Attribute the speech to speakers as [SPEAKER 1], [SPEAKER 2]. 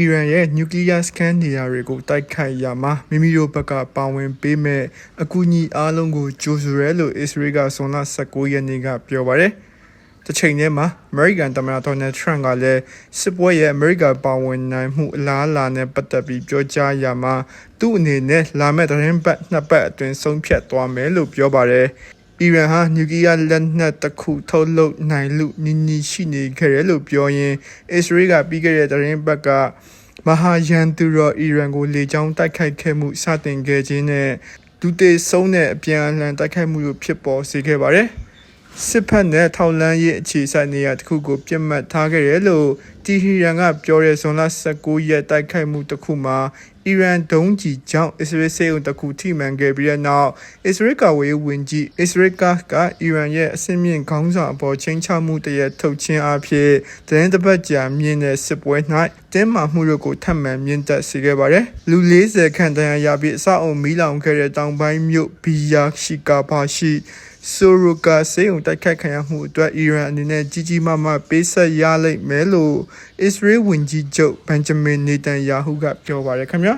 [SPEAKER 1] အီရန်ရဲ့နျူကလ িয়ার စကန်နေရာတွေကိုတိုက်ခိုက်ရမှာမိမိတို့ဘက်ကပါဝင်ပေးမဲ့အကူအညီအားလုံးကိုကြိုးဆိုရဲလို့အစ္စရေးကဆွန်လ19ရက်နေ့ကပြောပါတယ်။တစ်ချိန်တည်းမှာအမေရိကန်သမ္မတဒေါ်နယ်ထရန့်ကလည်းစစ်ပွဲရဲ့အမေရိကန်ပါဝင်နိုင်မှုအလားအလာနဲ့ပတ်သက်ပြီးပြောကြားရမှာသူ့အနေနဲ့လာမယ့်သတင်းပတ်နှစ်ပတ်အတွင်းဆုံးဖြတ်သွားမယ်လို့ပြောပါတယ်။ အီရန်ဟာနျူကလ িয়ার လက်နက်တစ်ခုထုတ်လုပ်နိုင်လို့နီးနီးရှိနေခဲ့တယ်လို့ပြောရင်အစ္စရေးကပြီးခဲ့တဲ့သတင်းပတ်ကမဟာယန်သူရောအီရန်ကိုလေကြောင်းတိုက်ခိုက်ခဲ့မှုစတင်ခဲ့ခြင်းနဲ့ဒုတိဆုံးတဲ့အပြန်အလှန်တိုက်ခိုက်မှုတို့ဖြစ်ပေါ်စေခဲ့ပါတယ်။စစ်ဖက်နဲ့ထောက်လန်းရေးအခြေစိုက်နေရာတစ်ခုကိုပြစ်မှတ်ထားခဲ့တယ်လို့တီဟီရန်ကပြောတဲ့ဇွန်လ19ရက်တိုက်ခိုက်မှုတစ်ခုမှာ အီရန်ဒုံးကြီးကြောင့်အစ္စရေးစေုံတစ်ခုထိမှန်ခဲ့ပြီးတဲ့နောက်အစ္စရေးကဝေးဝင်ကြီးအစ္စရေးကအီရန်ရဲ့အစင်းမြင့်ခေါင်းဆောင်အပေါ်ချင်းချမှုတရက်ထုတ်ခြင်းအဖြစ်သတင်းတစ်ပတ်ကြာမြင့်တဲ့စစ်ပွဲ၌တင်းမာမှုတို့ကိုထပ်မံမြင့်တက်စေခဲ့ပါတယ်။လူ40ခန့်တန်းရပြီးအဆောက်အုံမီးလောင်ခဲ့တဲ့တောင်ပိုင်းမြို့ဘီယာရှိကာဘာရှိဆိုရိုကာစေုံတိုက်ခိုက်ခံရမှုအတွက်အီရန်အနေနဲ့ကြီးကြီးမားမားပေးဆက်ရလိမ့်မယ်လို့အစ္စရေးဝန်ကြီးချုပ်ဘန်ဂျမင်နေတန်ယာဟုကပြောပါတယ်ခင်ဗျာ။